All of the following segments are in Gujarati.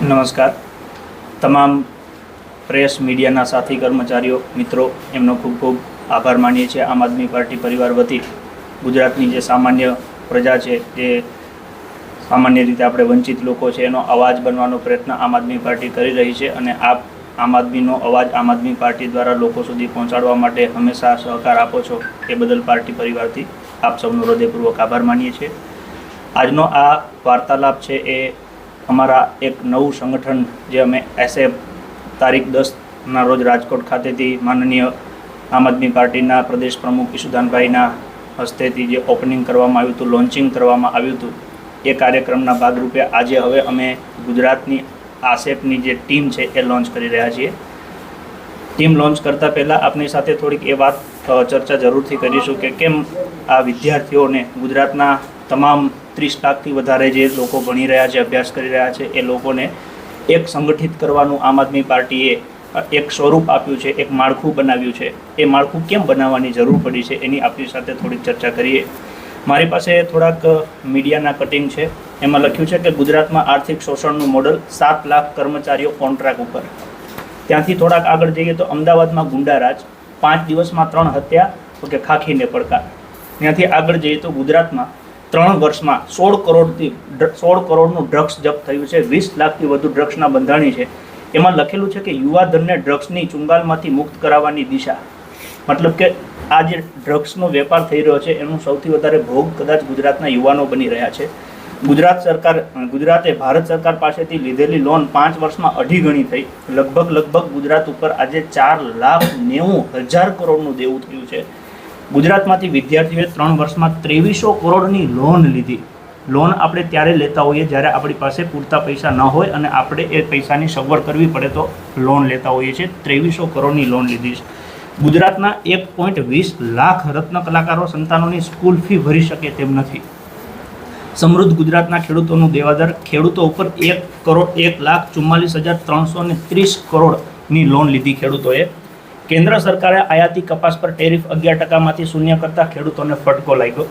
નમસ્કાર. તમામ પ્રેસ મીડિયાના સાથી, કર્મચારીઓ, મિત્રો, એમનો ખૂબ ખૂબ આભાર માનીએ છીએ. આમ આદમી પાર્ટી પરિવાર વતી ગુજરાતની જે સામાન્ય પ્રજા છે, જે સામાન્ય રીતે આપણે વંચિત લોકો છે, એનો અવાજ બનવાનો પ્રયત્ન આમ આદમી પાર્ટી કરી રહી છે અને આપ આમ આદમીનો અવાજ આમ આદમી પાર્ટી દ્વારા લોકો સુધી પહોંચાડવા માટે હંમેશા સહકાર આપો છો, એ બદલ પાર્ટી પરિવારથી આપ સૌનો હૃદયપૂર્વક આભાર માનીએ છીએ. આજનો આ વાર્તાલાપ છે એ અમારા એક નવું સંગઠન જે અમે એસએફ તારીખ દસના રોજ રાજકોટ ખાતેથી માનનીય આમ આદમી પાર્ટીના પ્રદેશ પ્રમુખ ઈશુદાનભાઈના હસ્તેથી જે ઓપનિંગ કરવામાં આવ્યું હતું લોન્ચિંગ કરવામાં આવ્યું હતું, એ કાર્યક્રમના ભાગરૂપે આજે હવે અમે ગુજરાતની આસેફની જે ટીમ છે એ લોન્ચ કરી રહ્યા છીએ. ટીમ લોન્ચ કરતાં પહેલાં આપની સાથે થોડીક એ વાત ચર્ચા જરૂરથી કરીશું કે કેમ આ વિદ્યાર્થીઓને ગુજરાતના તમામ ત્રીસ લાખથી વધારે જે લોકો ભણી રહ્યા છે, અભ્યાસ કરી રહ્યા છે, એ લોકોને એક સંગઠિત કરવાનું આમ આદમી પાર્ટીએ એક સ્વરૂપ આપ્યું છે, એક માળખું બનાવ્યું છે. એ માળખું કેમ બનાવવાની જરૂર પડી છે, એની આપણી સાથે થોડીક ચર્ચા કરીએ. મારી પાસે થોડાક મીડિયાના કટિંગ છે. એમાં લખ્યું છે કે ગુજરાતમાં આર્થિક શોષણનું મોડલ સાત લાખ કર્મચારીઓ કોન્ટ્રાક્ટ ઉપર. ત્યાંથી થોડાક આગળ જઈએ તો અમદાવાદમાં ગુંડારાજ, પાંચ દિવસમાં ત્રણ હત્યા તો કે ખાખીને પડકાર. ત્યાંથી આગળ જઈએ તો ગુજરાતમાં ત્રણ વર્ષમાં સોળ કરોડથી સોળ કરોડનું ડ્રગ્સ જપ્ત થયું છે. વીસ લાખથી વધુ ડ્રગ્સના બંધાણી છે. એમાં લખેલું છે કે યુવાધનને ડ્રગ્સની ચુંગાલમાંથી મુક્ત કરાવવાની દિશા. મતલબ કે આ જે ડ્રગ્સનો વેપાર થઈ રહ્યો છે, એનું સૌથી વધારે ભોગ કદાચ ગુજરાતના યુવાનો બની રહ્યા છે. ગુજરાત સરકાર, ગુજરાતે ભારત સરકાર પાસેથી લીધેલી લોન પાંચ વર્ષમાં અઢી ગણી થઈ. લગભગ લગભગ ગુજરાત ઉપર આજે ચાર લાખ નેવું હજાર કરોડનું દેવું થયું છે. ગુજરાતમાંથી વિદ્યાર્થીઓએ ત્રણ વર્ષમાં ત્રેવીસો કરોડની લોન લીધી. લોન આપણે ત્યારે લેતા હોઈએ જ્યારે આપણી પાસે પૂરતા પૈસા ન હોય અને આપણે એ પૈસાની સગવડ કરવી પડે તો લોન લેતા હોઈએ છીએ. ત્રેવીસો કરોડની લોન લીધી છે. ગુજરાતના એક પોઈન્ટ વીસ લાખ રત્ન કલાકારો સંતાનોની સ્કૂલ ફી ભરી શકે તેમ નથી. સમૃદ્ધ ગુજરાતના ખેડૂતોનું દેવાદર ખેડૂતો ઉપર એક કરોડ એક લાખ ચુમ્માલીસ હજાર ત્રણસો ને ત્રીસ કરોડની લોન લીધી ખેડૂતોએ. કેન્દ્ર સરકારે આયાતી કપાસ પર ટેરિફ અગિયાર ટકામાંથી શૂન્ય કરતા ખેડૂતોને ફટકો લાગ્યો.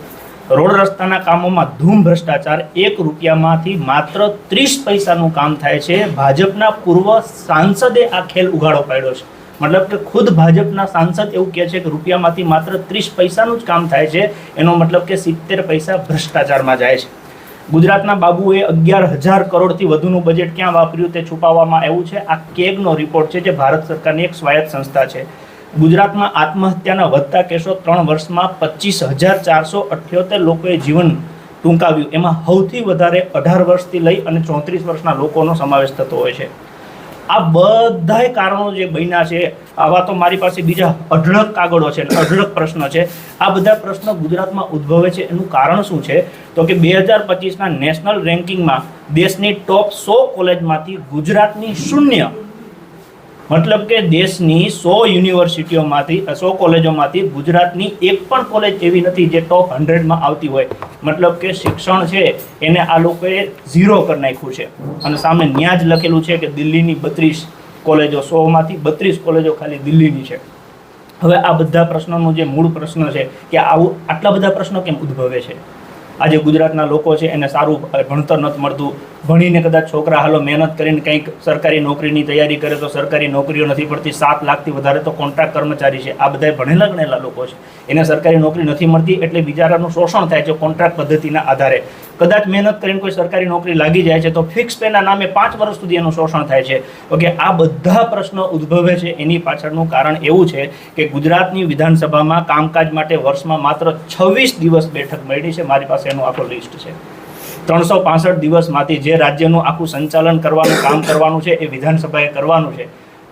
રોડ રસ્તાના કામોમાં ધૂમ ભ્રષ્ટાચાર, એક રૂપિયામાંથી માત્ર ત્રીસ પૈસાનું કામ થાય છે. ભાજપના પૂર્વ સાંસદે આ ખેલ ઉઘાડો પાડ્યો છે. મતલબ કે ખુદ ભાજપના સાંસદ એવું કહે છે કે રૂપિયામાંથી માત્ર ત્રીસ પૈસાનું જ કામ થાય છે. એનો મતલબ કે સિત્તેર પૈસા ભ્રષ્ટાચારમાં જાય છે. ગુજરાતના બાબુએ અગિયાર હજાર કરોડથી વધુનું બજેટ ક્યાં વાપર્યું તે છુપાવવામાં આવ્યું છે? આ કેગનો રિપોર્ટ છે જે ભારત સરકારની એક સ્વાયત્ત સંસ્થા છે. ગુજરાતમાં આત્મહત્યાના વધતા કેસો ત્રણ વર્ષમાં પચીસ હજાર ચારસો અઠ્યોતેર લોકોએ જીવન ટૂંકાવ્યું. એમાં સૌથી વધારે અઢાર વર્ષથી લઈ અને ચોત્રીસ વર્ષના લોકોનો સમાવેશ થતો હોય છે. આ બધાય કારણો જે બન્યા છે, આવા તો મારી પાસે બીજા અઢળક કાગળો છે અઢળક પ્રશ્નો છે. આ બધા પ્રશ્નો ગુજરાતમાં ઉદ્ભવે છે, એનું કારણ શું છે? તો કે બે હજાર પચીસના નેશનલ રેન્કિંગમાં દેશની ટોપ સો કોલેજમાંથી ગુજરાતની શૂન્ય મતલબ કે દેશની સો યુનિવર્સિટીઓમાંથી સો કોલેજોમાંથી ગુજરાતની એક પણ કોલેજ એવી નથી જે ટોપ હંડ્રેડમાં આવતી હોય. મતલબ કે શિક્ષણ છે એને આ લોકોએ ઝીરો કરી નાખ્યું છે. અને સામે ન્યાજ લખેલું છે કે દિલ્હીની બત્રીસ કોલેજો, સોમાંથી બત્રીસ કોલેજો ખાલી દિલ્હીની છે. હવે આ બધા પ્રશ્નોનો જે મૂળ પ્રશ્ન છે કે આવું આટલા બધા પ્રશ્નો કેમ ઉદ્ભવે છે? આજે ગુજરાતના લોકો છે, એને સારું ભણતર નથી મળતું. ભણીને કદાચ છોકરા હાલો મહેનત કરીને કંઈક સરકારી નોકરીની તૈયારી કરે તો સરકારી નોકરીઓ નથી પડતી. સાત લાખથી વધારે તો કોન્ટ્રાક્ટ કર્મચારી છે. આ બધા ભણેલા ગણેલા લોકો છે. એને સરકારી નોકરી નથી મળતી એટલે બિચારાનું શોષણ થાય છે કોન્ટ્રાક્ટ પદ્ધતિના આધારે. કદાચ મહેનત કરીને કોઈ સરકારી નોકરી લાગી જાય છે, તો ફિક્સ પેના નામે પાંચ વર્ષ સુધી એનું શોષણ થાય છે. ઓકે, આ બધા પ્રશ્નો ઉદ્ભવે છે. એની પાછળનું કારણ એવું છે કે ગુજરાતની વિધાનસભામાં કામકાજ માટે વર્ષમાં માત્ર છવ્વીસ દિવસ બેઠક મળી છે. મારી પાસે એનું આખો લિસ્ટ છે. ત્રણસો પાસઠ દિવસમાંથી જે રાજ્યનું આખું સંચાલન કરવાનું, કામ કરવાનું છે, એ વિધાનસભાએ કરવાનું છે.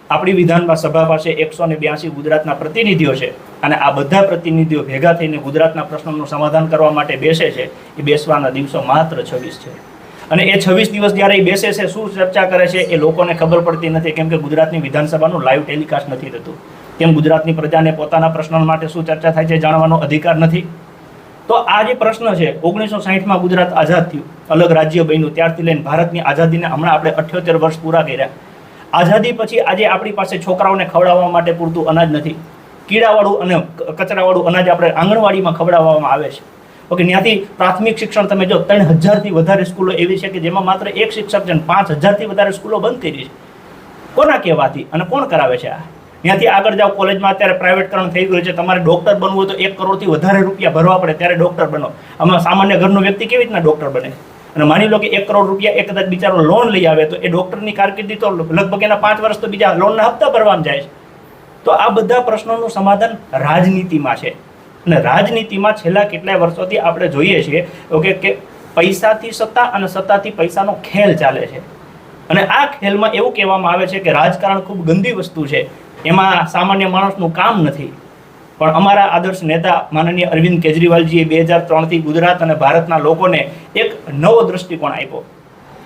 આપણી વિધાનમાં સભા પાસે એકસો ને બ્યાસી ગુજરાતના પ્રતિનિધિઓ છે. અને આ બધા પ્રતિનિધિઓ ભેગા થઈને ગુજરાતના પ્રશ્નોનું સમાધાન કરવા માટે બેસે છે, એ બેસવાના દિવસો માત્ર છવ્વીસ છે. અને એ છવ્વીસ દિવસ જ્યારે એ બેસે છે, શું ચર્ચા કરે છે, એ લોકોને ખબર પડતી નથી. કેમ કે ગુજરાતની વિધાનસભાનું લાઈવ ટેલિકાસ્ટ નથી થતું. કેમ ગુજરાતની પ્રજાને પોતાના પ્રશ્નો માટે શું ચર્ચા થાય છે જાણવાનો અધિકાર નથી? તો આ જે પ્રશ્ન છે, ઓગણીસો સાહીઠમાં ગુજરાત આઝાદ થયું. અલગ રાજ્ય બન્યું. ત્યારથી લઈને ભારતની આઝાદીને હમણાં આપણે અઠ્યોતેર વર્ષ પૂરા કર્યા. આઝાદી પછી આજે આપણી પાસે છોકરાઓને ખવડાવવા માટે પૂરતું અનાજ નથી. કીડાવાળું અને કચરાવાળું અનાજ આપણે આંગણવાડીમાં ખવડાવવામાં આવે છે. ઓકે, ત્યાંથી પ્રાથમિક શિક્ષણ તમે જો ત્રણ હજારથી વધારે સ્કૂલો એવી છે કે જેમાં માત્ર એક શિક્ષક છે પાંચ હજારથી વધારે સ્કૂલો બંધ કરી છે. કોના કહેવાથી અને કોણ કરાવે છે આ? ત્યાંથી આગળ જાઓ કોલેજમાં, અત્યારે પ્રાઇવેટકરણ થઈ ગયું છે, તમારે ડૉક્ટર બનવું હોય તો એક કરોડથી વધારે રૂપિયા ભરવા પડે, ત્યારે ડોક્ટર બનો. આમાં સામાન્ય ઘરનો વ્યક્તિ કેવી રીતના ડૉક્ટર બને? અને માની લો કે એક કરોડ રૂપિયા એક કદાચ બિચારો લોન લઈ આવે તો એ ડૉક્ટરની કારકિર્દી તો લગભગ એના પાંચ વર્ષ તો બીજા લોનના હપ્તા ભરવામાં જાય છે. તો આ બધા પ્રશ્નોનું સમાધાન રાજનીતિમાં છે. અને રાજનીતિમાં છેલ્લા કેટલાય વર્ષોથી આપણે જોઈએ છીએ, ઓકે, કે પૈસાથી સત્તા અને સત્તાથી પૈસાનો ખેલ ચાલે છે. અને આ ખેલમાં એવું કહેવામાં આવે છે કે રાજકારણ ખૂબ ગંદી વસ્તુ છે. એમાં સામાન્ય માણસનું કામ નથી. પણ અમારા આદર્શ નેતા માનનીય અરવિંદ કેજરીવાલજીએ બે હજાર ત્રણથી ગુજરાત અને ભારતના લોકોને એક નવો દૃષ્ટિકોણ આપ્યો.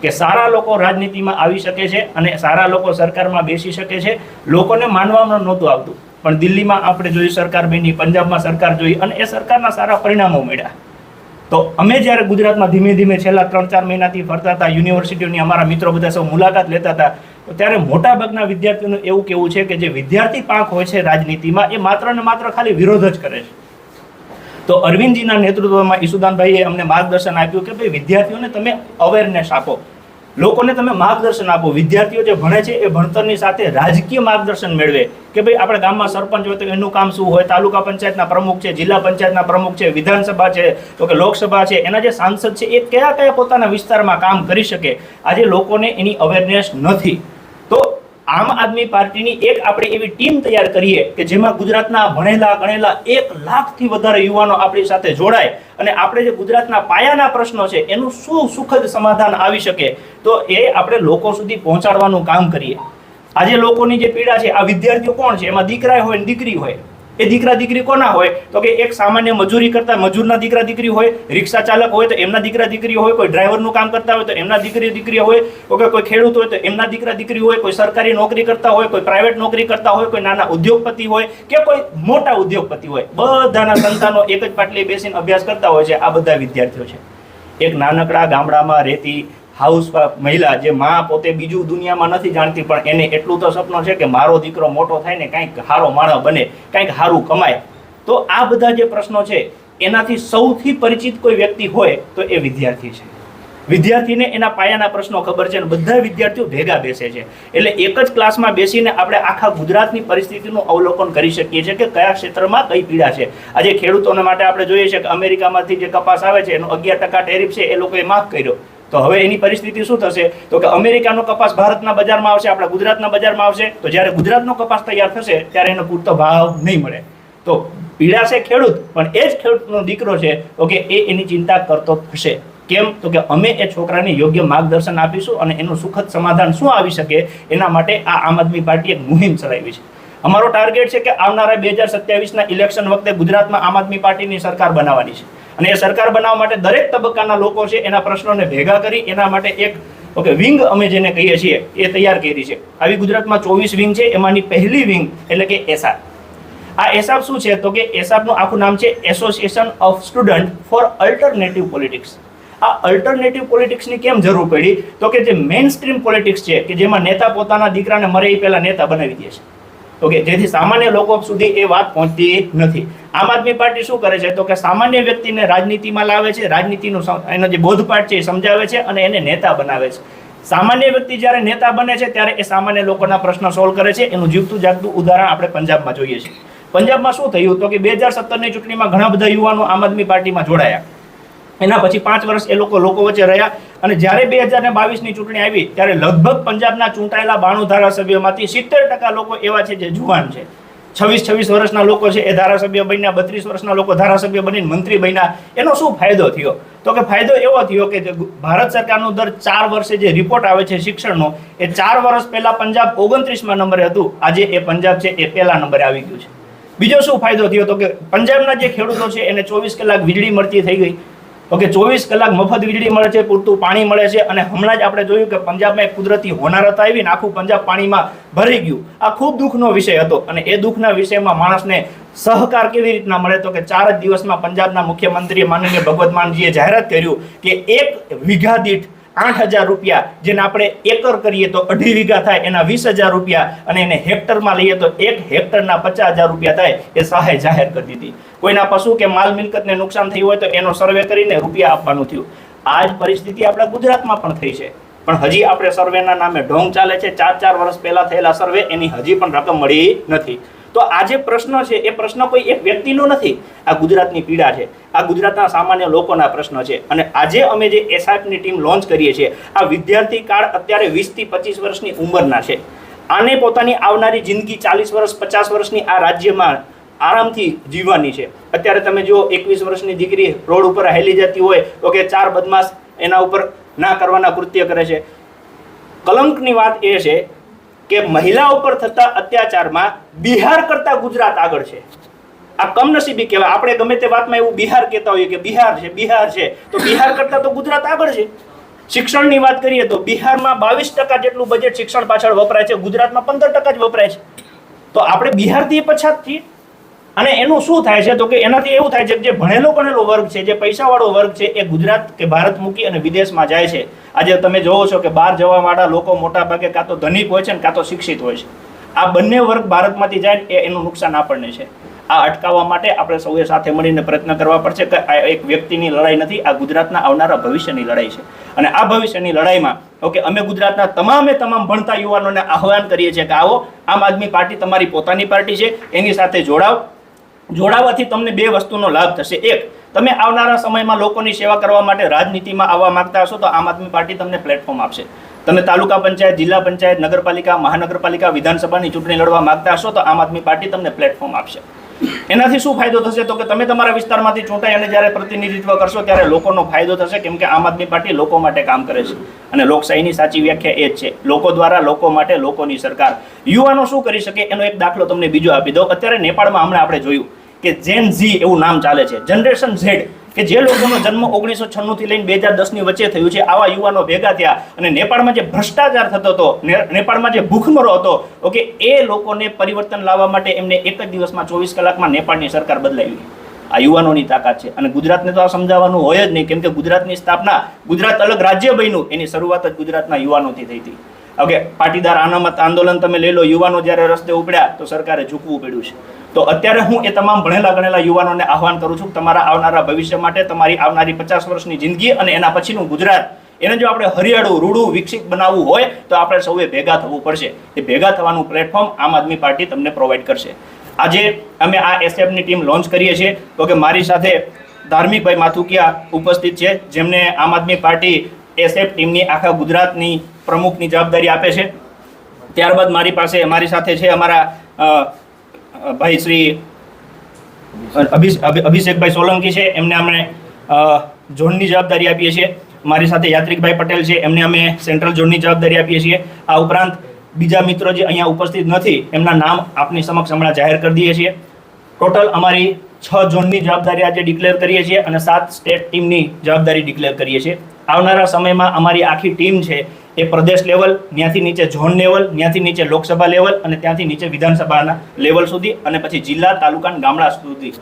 કે સારા લોકો રાજનીતિમાં આવી શકે છે અને સારા લોકો સરકારમાં બેસી શકે છે, લોકોને માનવામાં નહોતું આવતું. પણ દિલ્હીમાં આપણે જોઈ સરકાર બની, પંજાબમાં સરકાર જોઈ અને એ સરકારના સારા પરિણામો મળ્યા. તો અમે જ્યારે ગુજરાતમાં ધીમે ધીમે છેલ્લા ત્રણ ચાર મહિનાથી ફરતા હતા, યુનિવર્સિટીઓની અમારા મિત્રો બધા સૌ મુલાકાત લેતા હતા, તો ત્યારે મોટાભાગના વિદ્યાર્થીઓનું એવું કેવું છે કે જે વિદ્યાર્થી પાંખ હોય છે રાજનીતિમાં, એ માત્ર ને માત્ર ખાલી વિરોધ જ કરે છે. તો અરવિંદજીના નેતૃત્વમાં ઈસુદાનભાઈએ અમને માર્ગદર્શન આપ્યું કે ભાઈ, વિદ્યાર્થીઓને તમે અવેરનેસ આપો. લોકોને તમે માર્ગદર્શન આપો. વિદ્યાર્થીઓ જે ભણે છે એ ભણતરની સાથે રાજકીય માર્ગદર્શન મેળવે. કે ભાઈ, આપણે ગામમાં સરપંચ હોય તો એનું કામ શું હોય? તાલુકા પંચાયતના પ્રમુખ છે, જિલ્લા પંચાયતના પ્રમુખ છે, વિધાનસભા છે, તો કે લોકસભા છે. એના જે સાંસદ છે એ કયા કયા પોતાના વિસ્તારમાં કામ કરી શકે? આજે લોકોને એની અવેરનેસ નથી. આમ આદમી પાર્ટીની એક આપણે એવી ટીમ તૈયાર કરીએ કે જેમાં ગુજરાતના ભણેલા, ગણેલા એક લાખથી વધારે યુવાનો આપણી સાથે જોડાય અને આપણે જે ગુજરાતના પાયાના પ્રશ્નો છે, એનું શું સુખદ સમાધાન આવી શકે, તો એ આપણે લોકો સુધી પહોંચાડવાનું કામ કરીએ. આજે લોકોની જે પીડા છે, આ વિદ્યાર્થીઓ કોણ છે? એમાં દીકરા હોય ને દીકરી હોય. એ દીકરા દીકરી કોના હોય? તો કે એક સામાન્ય મજૂરી કરતા મજૂરના દીકરા દીકરી હોય, રિક્ષા ચાલક હોય તો એમના દીકરા દીકરી હોય, કોઈ ડ્રાઈવરનું કામ કરતા હોય તો એમના દીકરી દીકરી હોય કે કોઈ ખેડૂત હોય તો એમના દીકરા દીકરી હોય, કોઈ સરકારી નોકરી કરતા હોય, કોઈ પ્રાઇવેટ નોકરી કરતા હોય, કોઈ નાના ઉદ્યોગપતિ હોય કે કોઈ મોટા ઉદ્યોગપતિ હોય. બધાના સંતાનો એક જ પાટલી બેસીને અભ્યાસ કરતા હોય છે. આ બધા વિદ્યાર્થીઓ છે. એક નાનકડા ગામડામાં રહેતી હાઉસ મહિલા જે માં પોતે બીજું દુનિયામાં નથી જાણતી, પણ એને એટલું તો સપનું છે કે મારો દીકરો મોટો થાય ને કાંઈક સારો માણસ બને, કંઈક સારું કમાય. તો આ બધા જે પ્રશ્નો છે, એનાથી સૌથી પરિચિત કોઈ વ્યક્તિ હોય તો એ વિદ્યાર્થી છે. વિદ્યાર્થીને એના પાયાના પ્રશ્નો ખબર છે અને બધા વિદ્યાર્થીઓ ભેગા બેસે છે. એટલે એક જ ક્લાસમાં બેસીને આપણે આખા ગુજરાતની પરિસ્થિતિનું અવલોકન કરી શકીએ છીએ કે કયા ક્ષેત્રમાં કઈ પીડા છે. આજે ખેડૂતોને માટે આપણે જોઈએ છે કે અમેરિકામાંથી જે કપાસ આવે છે, એનો અગિયાર ટકા ટેરિફ છે, એ લોકોએ માફ કર્યો. તો હવે એની પરિસ્થિતિ શું થશે? તો કે અમેરિકાનો કપાસ ભારતના બજારમાં આવશે, આપણા ગુજરાતના બજારમાં આવશે. તો જ્યારે ગુજરાતનો કપાસ તૈયાર થશે, ત્યારે એનો પૂરતો ભાવ નહીં મળે. તો પીડાશે ખેડૂત, પણ એ જ ખેડૂતનો દીકરો છે, તો કે એ એની ચિંતા કરતો થશે કેમ? તો કે અમે એ છોકરાને યોગ્ય માર્ગદર્શન આપીશું અને એનું સુખદ સમાધાન શું આવી શકે? એના માટે આ આમ આદમી પાર્ટીએ મુહિમ ચલાવી છે. અમારો ટાર્ગેટ છે કે આવનારા બે હજાર સત્યાવીસના ઇલેક્શન વખતે ગુજરાતમાં આમ આદમી પાર્ટીની સરકાર બનાવવાની છે. અને એ સરકાર બનાવવા માટે દરેક તબક્કાના લોકો છે એના પ્રશ્નોને ભેગા કરી, એના માટે એક, ઓકે, વિંગ અમે જેને કહીએ છીએ, એ તૈયાર કરી છે. આવી ગુજરાતમાં ચોવીસ વિંગ છે, એમાંની પહેલી વિંગ એટલે કે એસઆર. આ એસાબ શું છે? તો કે એસાબનું આખું નામ છે association of student for alternative politics આ અલ્ટરનેટિવ પોલિટિક્સની કેમ જરૂર પડી? તો કે જે મેઇન સ્ટ્રીમ પોલિટિક્સ છે, કે જેમાં નેતા પોતાના દીકરાને મરે એ પહેલા નેતા બનાવી દે છે. ઓકે જેથી સામાન્ય લોકો સુધી એ વાત પહોંચતી નથી. આમ આદમી પાર્ટી શું કરે છે? તો કે સામાન્ય વ્યક્તિને રાજનીતિમાં લાવે છે, રાજનીતિનું એનો જે બોધપાઠ છે એ સમજાવે છે અને એને નેતા બનાવે છે. સામાન્ય વ્યક્તિ જ્યારે નેતા બને છે, ત્યારે એ સામાન્ય લોકોના પ્રશ્ન સોલ્વ કરે છે. એનું જીવતું જાગતું ઉદાહરણ આપણે પંજાબમાં જોઈએ છીએ. પંજાબમાં શું થયું? તો કે બે હજાર સત્તરની ચૂંટણીમાં ઘણા બધા યુવાનો આમ આદમી પાર્ટીમાં જોડાયા. એના પછી પાંચ વર્ષ એ લોકો લોકો વચ્ચે રહ્યા. અને જ્યારે બે હજાર ને બાવીસની ચૂંટણી આવી, ત્યારે લગભગ પંજાબના ચૂંટાયેલા બાણું ધારાસભ્યોમાંથી સિત્તેર ટકા લોકો એવા છે જે જુવાન છે. છવ્વીસ છવ્વીસ વર્ષના લોકો છે એ ધારાસભ્ય બન્યા, બત્રીસ વર્ષના લોકો ધારાસભ્ય બનીને મંત્રી બન્યા. એનો શું ફાયદો થયો? તો કે ફાયદો એવો થયો કે ભારત સરકારનું દર ચાર વર્ષે જે રિપોર્ટ આવે છે શિક્ષણનો, એ ચાર વર્ષ પહેલા પંજાબ ઓગણત્રીસમાં નંબરે હતું. આજે એ પંજાબ છે એ પહેલા નંબરે આવી ગયું છે. બીજો શું ફાયદો થયો? તો કે પંજાબના જે ખેડૂતો છે એને ચોવીસ કલાક વીજળી મળતી થઈ ગઈ. ઓકે, ચોવીસ કલાક મફત વીજળી મળે છે, પૂરતું પાણી મળે છે અને હમણાં જ આપણે જોયું કે પંજાબમાં એક કુદરતી હોનારત આવી ને આખું પંજાબ પાણીમાં ભરી ગયું. આ ખૂબ દુઃખનો વિષય હતો અને એ દુઃખના વિષયમાં માણસને સહકાર કેવી રીતના મળે તો કે ચાર જ દિવસમાં પંજાબના મુખ્યમંત્રી માનનીય ભગવત માનજીએ જાહેરાત કર્યું કે એક વીઘા દીઠ આઠ હજાર રૂપિયા જેને આપણે એકર કરીએ તો અઢી વીઘા થાય, એના વીસ હજાર રૂપિયા અને એને હેક્ટરમાં લઈએ તો એક હેક્ટરના પચાસ હજાર રૂપિયા થાય, એ સહાય જાહેર કરી દીધી. કોઈના પશુ કે માલ મિલકતને નુકસાન થયું હોય તો એનો સર્વે કરીને રૂપિયા આપવાનું થયું. આ જ પરિસ્થિતિ આપણા ગુજરાતમાં પણ થઈ છે. પણ હજી આપણે સર્વેના નામે ઢોંગ ચાલે છે. ચાર ચાર વર્ષ પહેલા થયેલા સર્વે એની હજી પણ રકમ મળી નથી. તો આ જે પ્રશ્ન છે, એ પ્રશ્ન કોઈ એક વ્યક્તિનો નથી. આ ગુજરાતની પીડા છે. આ ગુજરાતના સામાન્ય લોકોના પ્રશ્ન છે. અને આજે અમે જે એસઆઈપની ટીમ લોન્ચ કરીએ છીએ, આ વિદ્યાર્થી કાળ અત્યારે વીસથી પચીસ વર્ષની ઉંમરના છે. આને પોતાની આવનારી જિંદગી ચાલીસ વર્ષ, પચાસ વર્ષની આ રાજ્યમાં આરામથી જીવવાની છે. અત્યારે તમે જુઓ એકવીસ વર્ષની દીકરી રોડ ઉપર હેલી જતી હોય, તો કે ચાર બદમાશ એના ઉપર ના કરવાના કૃત્ય કરે છે. કલંકની વાત એ છે કે મહિલા ઉપર થતા અત્યાચારમાં બિહાર કરતા ગુજરાત આગળ છે. આ કમનસીબી કહેવાય. આપણે ગમે તે વાતમાં એવું બિહાર કહેતા હોઈએ કે બિહાર છે બિહાર છે, તો બિહાર કરતા તો ગુજરાત આગળ છે. શિક્ષણની વાત કરીએ તો બિહારમાં બાવીસ ટકા જેટલું બજેટ શિક્ષણ પાછળ વપરાય છે, ગુજરાતમાં પંદર ટકા જ વપરાય છે. તો આપણે બિહારથી પછાત છીએ. અને એનું શું થાય છે? તો કે એનાથી એવું થાય છે કે જે ભણેલો ભણેલો વર્ગ છે, જે પૈસાવાળો વર્ગ છે, એ ગુજરાત કે ભારત મૂકી અને વિદેશમાં જાય છે. આજે તમે જોવો છો કે બહાર જવાવાળા લોકો મોટા ભાગે કાં તો ધનિક હોય છે ને કાં તો શિક્ષિત હોય છે. આ બંને વર્ગ ભારતમાંથી જાય એ એનું નુકસાન આપણને છે. આ અટકાવવા માટે આપણે સૌએ સાથે મળીને પ્રયત્ન કરવા પડશે કે આ એક વ્યક્તિની લડાઈ નથી, આ ગુજરાતના આવનારા ભવિષ્યની લડાઈ છે. અને આ ભવિષ્યની લડાઈમાં, ઓકે, અમે ગુજરાતના તમામે તમામ ભણતા યુવાનોને આહ્વાન કરીએ છીએ કે આવો, આમ આદમી પાર્ટી તમારી પોતાની પાર્ટી છે, એની સાથે જોડાવ. જોડાવાથી તમને બે વસ્તુનો લાભ થશે. એક તમે આવનારા સમયમાં લોકોની સેવા કરવા માટે રાજનીતિમાં આવવા માંગતા હશો, તો આમ આદમી પાર્ટી તમને પ્લેટફોર્મ આપશે. તમે તાલુકા પંચાયત, જિલ્લા પંચાયત, નગરપાલિકા, મહાનગરપાલિકા, વિધાનસભાની ચૂંટણી લડવા માંગતા હશો, તો આમ આદમી પાર્ટી તમને પ્લેટફોર્મ આપશે. એનાથી શું ફાયદો થશે? તો કે તમે તમારા વિસ્તારમાંથી ચૂંટાઈ અને જ્યારે પ્રતિનિધિત્વ કરશો, ત્યારે લોકોનો ફાયદો થશે, કેમ કે આમ આદમી પાર્ટી લોકો માટે કામ કરે છે. અને લોકશાહીની સાચી વ્યાખ્યા એ જ છે. લોકો દ્વારા લોકો માટે લોકોની સરકાર. યુવાનો શું કરી શકે? એનો એક દાખલો તમને બીજો આપી દઉં. અત્યારે નેપાળમાં હમણાં આપણે જોયું. કે જેન ઝી એવું નામ ચાલે છે. જનરેશન ઝેડ કે જે લોકોનો જન્મ ઓગણીસો છન્નુંથી લઈને બે હજાર દસની વચ્ચે થયું છે, આવા યુવાનો ભેગા થયા અને નેપાળમાં જે ભ્રષ્ટાચાર થતો હતો નેપાળમાં જે ભૂખમરો હતો, ઓકે, એ લોકોને પરિવર્તન લાવવા માટે એમને એક જ દિવસમાં ચોવીસ કલાકમાં નેપાળની સરકાર બદલાવી. આ યુવાનોની તાકાત છે. અને ગુજરાતને તો આ સમજાવવાનું હોય જ નહીં, કેમ કે ગુજરાતની સ્થાપના ગુજરાત અલગ રાજ્ય બન્યું. એની શરૂઆત જ ગુજરાતના યુવાનોથી થઈ હતી. ઓકે, પાટીદાર અનામત આંદોલન તમે લઈ લો, યુવાનો જ્યારે રસ્તે ઉપડ્યા તો સરકારે ઝૂકવું પડ્યું છે. તો અત્યારે હું એ તમામ ભણેલા ગણેલા યુવાનોને આહવાન કરું છું તમારા આવનારા ભવિષ્ય માટે તમારી આવનારી પચાસ વર્ષની જિંદગી અને એના પછીનું ગુજરાત. એને જો આપણે હરિયાળું, રૂડું, વિકસિત બનાવવું હોય તો આપણે સૌએ ભેગા થવું પડશે. એ ભેગા થવાનું પ્લેટફોર્મ આમ આદમી પાર્ટી તમને પ્રોવાઈડ કરશે. આજે અમે આ એસએફની ટીમ લોન્ચ કરીએ છીએ. તો કે મારી સાથે ધાર્મિકભાઈ માથુકિયા ઉપસ્થિત છે, જેમને આમ આદમી પાર્ટી એસએફ ટીમની આખા ગુજરાતની પ્રમુખની જવાબદારી આપે છે. ત્યારબાદ મારી પાસે, મારી સાથે છે અમારા ભાઈ શ્રી અભિષ- અભિષેકભાઈ સોલંકી છે. એમને અમે ઝોનની જવાબદારી આપીએ છીએ. મારી સાથે યાત્રિકભાઈ પટેલ છે. એમને અમે સેન્ટ્રલ ઝોનની જવાબદારી આપીએ છીએ. આ ઉપરાંત બીજા મિત્રો જે અહીંયા ઉપસ્થિત નથી, એમના નામ આપની સમક્ષ હમણાં જાહેર કરી દઈએ છીએ. ટોટલ અમારી છ ઝોનની જવાબદારી આજે ડિક્લેર કરીએ છીએ અને સાત સ્ટેટ ટીમની જવાબદારી ડિક્લેર કરીએ છીએ. આવનારા સમયમાં અમારી આખી ટીમ છે એ પ્રદેશ લેવલ, ત્યાંથી નીચે ઝોન લેવલ, ત્યાંથી નીચે લોકસભા લેવલ અને ત્યાંથી નીચે વિધાનસભાના લેવલ સુધી અને પછી જિલ્લા, તાલુકા ગામડા સુધી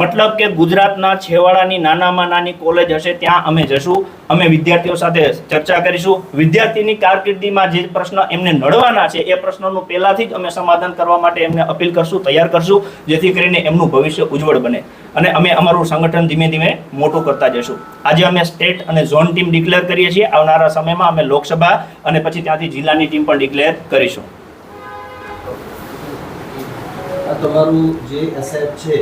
મતલબ કે ગુજરાતના છેવાડાની નાનામાં નાની કોલેજ હશે, ત્યાં અમે જશું. અમે વિદ્યાર્થીઓ સાથે ચર્ચા કરીશું. વિદ્યાર્થીની કારકિર્દીમાં જે પ્રશ્ન એમને નડવાના છે, એ પ્રશ્નોનું પહેલાથી જ અમે સમાધાન કરવા માટે એમને અપીલ કરશું, તૈયાર કરશું, જેથી કરીને એમનું ભવિષ્ય ઉજ્જવળ બને. અને અમે અમારું સંગઠન ધીમે ધીમે મોટું કરતા જશું આજે અમે સ્ટેટ અને ઝોન ટીમ ડિક્લેર કરીએ છીએ. આવનારા સમયમાં અમે લોકસભા અને પછી ત્યાંથી જિલ્લાની ટીમ પણ ડિક્લેર કરીશું. તમારું જે એસએફ છે